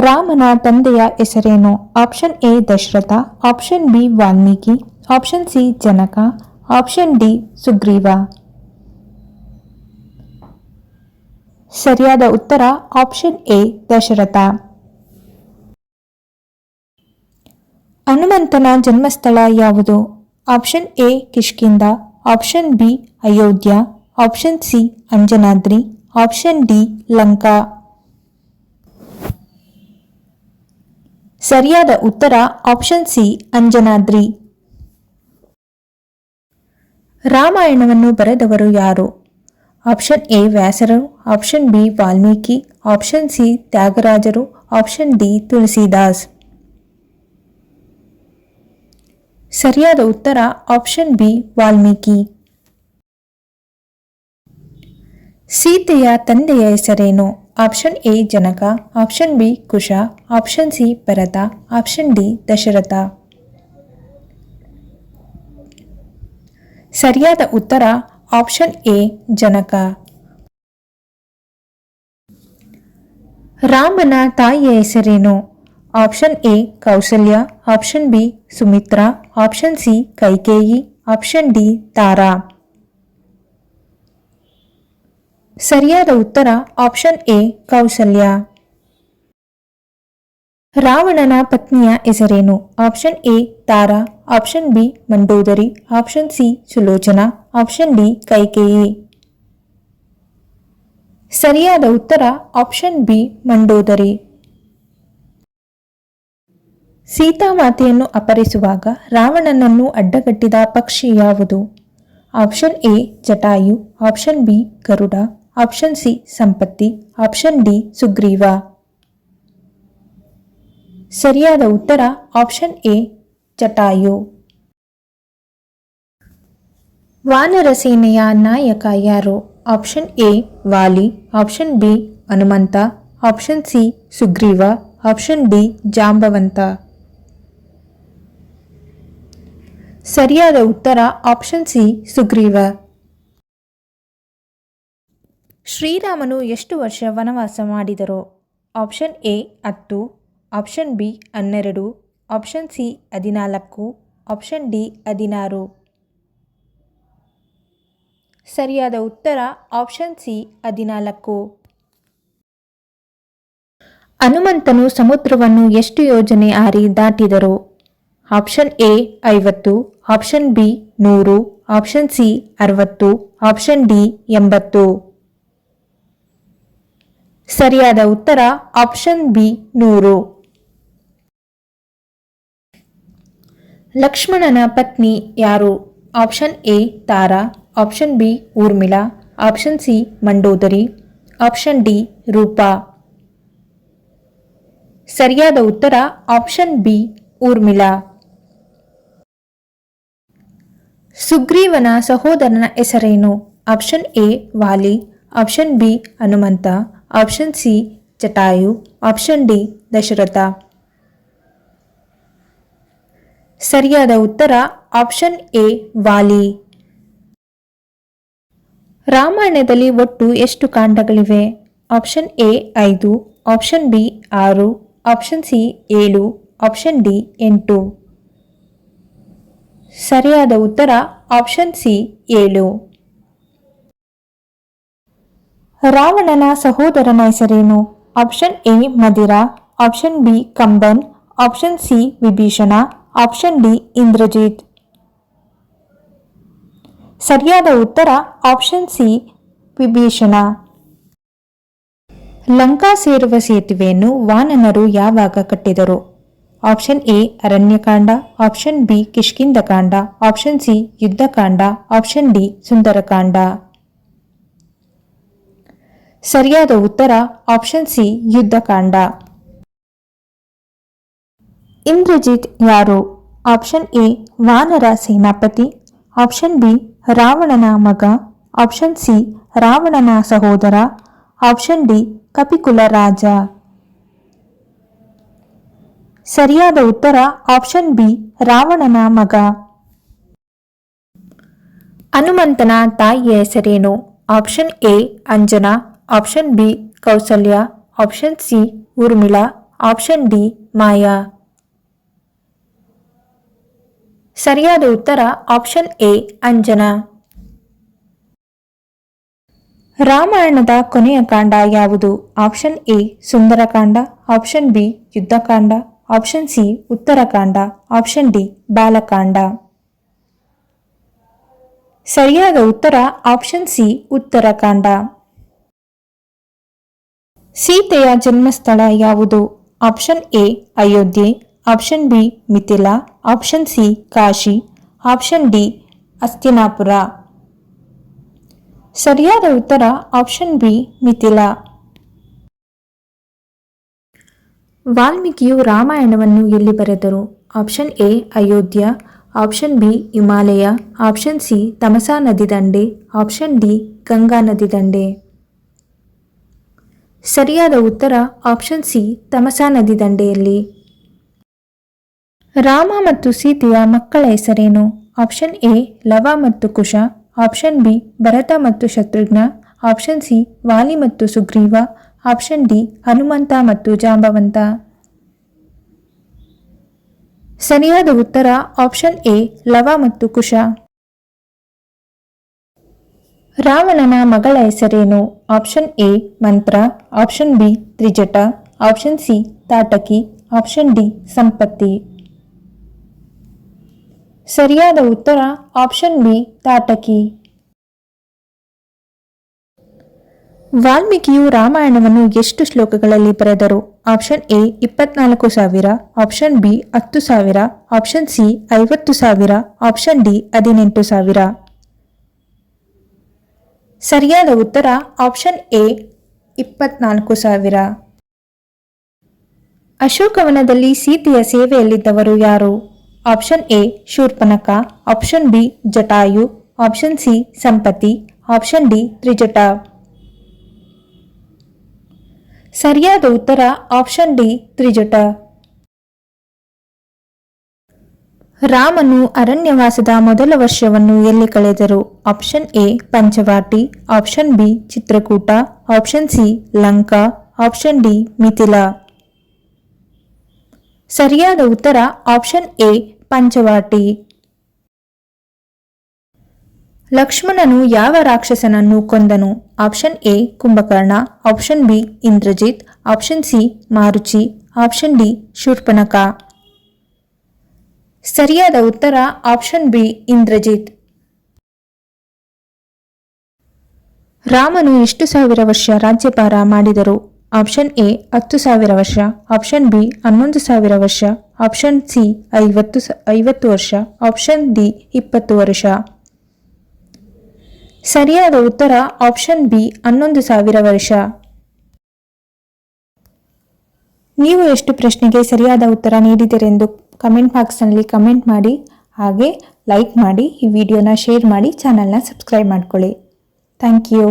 ರಾಮನ ತಂದೆಯ ಹೆಸರೇನು? Option A, Dasharatha. Option B, Valmiki. Option C, Janaka. Option D, Sugriva. ಸರಿಯಾದ ಉತ್ತರ, ಆಪ್ಷನ್ ಎ, ದಶರಥ. ಹನುಮಂತನ ಜನ್ಮಸ್ಥಳ ಯಾವುದು? Option A Kishkindha option B, Ayodhya. Option C, Anjanadri. Option D, Lanka. ಸರಿಯಾದ ಉತ್ತರ ಆಪ್ಷನ್ ಸಿ, ಅಂಜನಾದ್ರಿ. ರಾಮಾಯಣವನ್ನು ಬರೆದವರು ಯಾರು? ಆಪ್ಷನ್ ಎ, ವ್ಯಾಸರು. Option B, Valmiki. Option C, ತ್ಯಾಗರಾಜರು. Option D, Tulsidas. ಸರಿಯಾದ ಉತ್ತರ ಆಪ್ಷನ್ ಬಿ, ವಾಲ್ಮೀಕಿ. ಸೀತೆಯ ತಂದೆಯ ಹೆಸರೇನು? Option A Janaka, option B Kusha, option C Bharata, option D Dasharatha. ಸರಿಯಾದ ಉತ್ತರ ಆಪ್ಷನ್ ಎ ಜನಕ. ರಾಮನ ತಾಯಿಯ ಹೆಸರೇನು? Option A Kaushalya option B Sumitra, option C Kaikeyi, option D Tara. ಸರಿಯಾದ ಉತ್ತರ ಆಪ್ಷನ್ ಎ, ಕೌಶಲ್ಯ. ರಾವಣನ ಪತ್ನಿಯ ಹೆಸರೇನು? Option A, Tara. Option B, Mandodari. Option C, Sulochana. Option D, Kaikeyi. ಸರಿಯಾದ ಉತ್ತರ ಆಪ್ಷನ್ ಬಿ, ಮಂಡೋದರಿ. ಸೀತಾಮಾತೆಯನ್ನು ಅಪಹರಿಸುವಾಗ ರಾವಣನನ್ನು ಅಡ್ಡಗಟ್ಟಿದ ಪಕ್ಷಿ ಯಾವುದು? Option A, Jatayu. Option B, Garuda. Option C Sampati. Option D Sugriva. ಸರಿಯಾದ ಉತ್ತರ ಆಪ್ಷನ್ ಎ ಜಟಾಯು ವಾನರ ಸೇನೆಯ ನಾಯಕ ಯಾರು? Option A Vali. Option B Hanumantha. Option C Sugriva. Option D Jambavanta. ಸರಿಯಾದ ಉತ್ತರ ಆಪ್ಷನ್ ಸಿ ಸುಗ್ರೀವ. ಶ್ರೀರಾಮನು ಎಷ್ಟು ವರ್ಷ ವನವಾಸ ಮಾಡಿದರು? ಆಪ್ಷನ್ ಎ ಹತ್ತು, ಆಪ್ಷನ್ ಬಿ ಹನ್ನೆರಡು, ಆಪ್ಷನ್ ಸಿ ಹದಿನಾಲ್ಕು, ಆಪ್ಷನ್ ಡಿ ಹದಿನಾರು. ಸರಿಯಾದ ಉತ್ತರ ಆಪ್ಷನ್ ಸಿ ಹದಿನಾಲ್ಕು. ಹನುಮಂತನು ಸಮುದ್ರವನ್ನು ಎಷ್ಟು ಯೋಜನೆ ಹಾರಿ ದಾಟಿದರು? ಆಪ್ಷನ್ ಎ ಐವತ್ತು, ಆಪ್ಷನ್ ಬಿ ನೂರು, ಆಪ್ಷನ್ ಸಿ ಅರವತ್ತು, ಆಪ್ಷನ್ ಡಿ ಎಂಬತ್ತು. ಸರಿಯಾದ ಉತ್ತರ ಆಪ್ಷನ್ ಬಿ, ನೂರು. ಲಕ್ಷ್ಮಣನ ಪತ್ನಿ ಯಾರು? Option A, Tara. Option B, Urmila. Option C, Mandodari. Option D, Rupa. ಸರಿಯಾದ ಉತ್ತರ ಆಪ್ಷನ್ ಬಿ, ಊರ್ಮಿಳಾ. ಸುಗ್ರೀವನ ಸಹೋದರನ ಹೆಸರೇನು? Option A, Vali. Option B, Hanumanta. Option C Jatayu option D Dasharatha ಸರಿಯಾದ ಉತ್ತರ ಆಪ್ಷನ್ ಎ ವಾಲಿ ರಾಮಾಯಣದಲ್ಲಿ ಒಟ್ಟು ಎಷ್ಟು ಕಾಂಡಗಳಿವೆ? ಆಪ್ಷನ್ ಎ ಐದು. ಆಪ್ಷನ್ ಬಿ ಆರು. ಆಪ್ಷನ್ ಸಿ ಏಳು. ಆಪ್ಷನ್ ಡಿ ಎಂಟು. ಸರಿಯಾದ ಉತ್ತರ ಆಪ್ಷನ್ ಸಿ ಏಳು. ರಾವಣನ ಸಹೋದರನ ಹೆಸರೇನು? Option A Madira. Option B Kamban. Option C Vibhishana. Option D Indrajit. ಸರಿಯಾದ ಉತ್ತರ ಆಪ್ಷನ್ ಸಿ ವಿಭೀಷಣ. ಲಂಕಾ ಸೇರುವ ಸೇತುವೆಯನ್ನು ವಾನನರು ಯಾವಾಗ ಕಟ್ಟಿದರು? Option A Aranyakanda. Option B Kishkindhakanda option C Yuddhakanda. Option D Sundarakanda. ಸರಿಯಾದ ಉತ್ತರ ಆಪ್ಷನ್ ಸಿ ಯುದ್ಧಕಾಂಡ. ಇಂದ್ರಜಿತ್ ಯಾರು? ಆಪ್ಷನ್ ಎ ವಾನರ ಸೇನಾಪತಿ. ಆಪ್ಷನ್ ಬಿ ರಾವಣನ ಮಗ. ಆಪ್ಷನ್ ಸಿ ರಾವಣನ ಸಹೋದರ. ಆಪ್ಷನ್ ಡಿ ಕಪಿಕುಲ ರಾಜ. ಸರಿಯಾದ ಉತ್ತರ ಆಪ್ಷನ್ ಬಿ ರಾವಣನ ಮಗ. ಹನುಮಂತನ ತಾಯಿಯ ಹೆಸರೇನು? Option A Anjana. Option B Kausalya option C Urmila option D Maya ಸರಿಯಾದ ಉತ್ತರ ಆಪ್ಷನ್ ಎ ಅಂಜನಾ. ರಾಮಾಯಣದ ಕೊನೆಯ ಕಾಂಡ ಯಾವುದು? Option A Sundarakanda. Option B Yuddhakanda. Option C Uttarakanda. Option D Balakanda. ಸರಿಯಾದ ಉತ್ತರ ಆಪ್ಷನ್ ಸಿ ಉತ್ತರಕಾಂಡ. ಸೀತೆಯ ಜನ್ಮಸ್ಥಳ ಯಾವುದು? Option A, Ayodhya. Option B, Mithila. Option C, Kashi. Option D, Hastinapura. ಸರಿಯಾದ ಉತ್ತರ ಆಪ್ಷನ್ ಬಿ, ಮಿಥಿಲಾ. ವಾಲ್ಮೀಕಿಯು ರಾಮಾಯಣವನ್ನು ಎಲ್ಲಿ ಬರೆದರು? Option A, Ayodhya. Option B, Himalaya. Option C, Tamasa ನದಿ ದಂಡೆ. ಆಪ್ಷನ್ ಡಿ, ಗಂಗಾ ನದಿ ದಂಡೆ. ಸರಿಯಾದ ಉತ್ತರ ಆಪ್ಷನ್ ಸಿ ತಮಸಾ ನದಿ ದಂಡೆಯಲ್ಲಿ. ರಾಮ ಮತ್ತು ಸೀತೆಯ ಮಕ್ಕಳ ಹೆಸರೇನು? ಆಪ್ಷನ್ ಎ, ಲವ ಮತ್ತು ಕುಶ. ಆಪ್ಷನ್ ಬಿ, ಭರತ ಮತ್ತು ಶತ್ರುಘ್ನ. ಆಪ್ಷನ್ ಸಿ, ವಾಲಿ ಮತ್ತು ಸುಗ್ರೀವ. ಆಪ್ಷನ್ ಡಿ, ಹನುಮಂತ ಮತ್ತು ಜಾಂಬವಂತ. ಸರಿಯಾದ ಉತ್ತರ ಆಪ್ಷನ್ ಎ, ಲವ ಮತ್ತು ಕುಶ. ರಾವಣನ ಮಗಳ ಹೆಸರೇನು? Option A, Mantra. Option B, Trijata. Option C, Tataki. Option D, Sampati. ಸರಿಯಾದ ಉತ್ತರ, ಆಪ್ಷನ್ ಬಿ, ತಾಟಕಿ. ವಾಲ್ಮೀಕಿಯು ರಾಮಾಯಣವನ್ನು ಎಷ್ಟು ಶ್ಲೋಕಗಳಲ್ಲಿ ಬರೆದರು? ಆಪ್ಷನ್ ಎ, ಇಪ್ಪತ್ನಾಲ್ಕು ಸಾವಿರ. ಆಪ್ಷನ್ ಬಿ, ಹತ್ತು ಸಾವಿರ. ಆಪ್ಷನ್ ಸಿ, ಐವತ್ತು ಸಾವಿರ. ಆಪ್ಷನ್ ಡಿ, ಹದಿನೆಂಟು ಸಾವಿರ. ಸರಿಯಾದ ಉತ್ತರ ಆಪ್ಷನ್ ಎ, ಇಪ್ಪತ್ನಾಲ್ಕು ಸಾವಿರ. ಅಶೋಕವನದಲ್ಲಿ ಸೀತೆಯ ಸೇವೆಯಲ್ಲಿದ್ದವರು ಯಾರು? Option A, Shurpanakha. Option B, Jatayu. Option C, Sampati. Option D, Trijata. ಸರಿಯಾದ ಉತ್ತರ ಆಪ್ಷನ್ ಡಿ, ತ್ರಿಜಟ. ರಾಮನು ಅರಣ್ಯವಾಸದ ಮೊದಲ ವರ್ಷವನ್ನು ಎಲ್ಲಿ ಕಳೆದರು? Option A Panchavati option B, Chitrakoota, option C, Lanka, option D, Mithila. ಸರಿಯಾದ ಉತ್ತರ ಆಪ್ಷನ್ ಎ ಪಂಚವಾಟಿ ಲಕ್ಷ್ಮಣನು ಯಾವ ರಾಕ್ಷಸನನ್ನು ಕೊಂದನು? Option A, Kumbhakarna, option B, Indrajit, option C, Maruchi, option D Shurpanakha ಸರಿಯಾದ ಉತ್ತರ ಆಪ್ಷನ್ ಬಿ, ಇಂದ್ರಜಿತ್. ರಾಮನು ಎಷ್ಟು ಸಾವಿರ ವರ್ಷ ರಾಜ್ಯಭಾರ ಮಾಡಿದರು? ಆಪ್ಷನ್ ಎ, ಹತ್ತು ಸಾವಿರ ವರ್ಷ. ಆಪ್ಷನ್ ಬಿ, ಹನ್ನೊಂದು ಸಾವಿರ ವರ್ಷ. ಆಪ್ಷನ್ ಸಿ, ಐವತ್ತು ಐವತ್ತು ವರ್ಷ. ಆಪ್ಷನ್ ಡಿ, ಇಪ್ಪತ್ತು ವರ್ಷ. ಸರಿಯಾದ ಉತ್ತರ ಆಪ್ಷನ್ ಬಿ, ಹನ್ನೊಂದು ಸಾವಿರ ವರ್ಷ. ನೀವು ಎಷ್ಟು ಪ್ರಶ್ನೆಗೆ ಸರಿಯಾದ ಉತ್ತರ ನೀಡಿದಿರೆಂದು ಕಮೆಂಟ್ ಬಾಕ್ಸ್ನಲ್ಲಿ ಕಮೆಂಟ್ ಮಾಡಿ, ಹಾಗೆ ಲೈಕ್ ಮಾಡಿ, ಈ ವಿಡಿಯೋನ ಶೇರ್ ಮಾಡಿ, ಚಾನಲ್ನ ಸಬ್ಸ್ಕ್ರೈಬ್ ಮಾಡ್ಕೊಳ್ಳಿ. Thank you.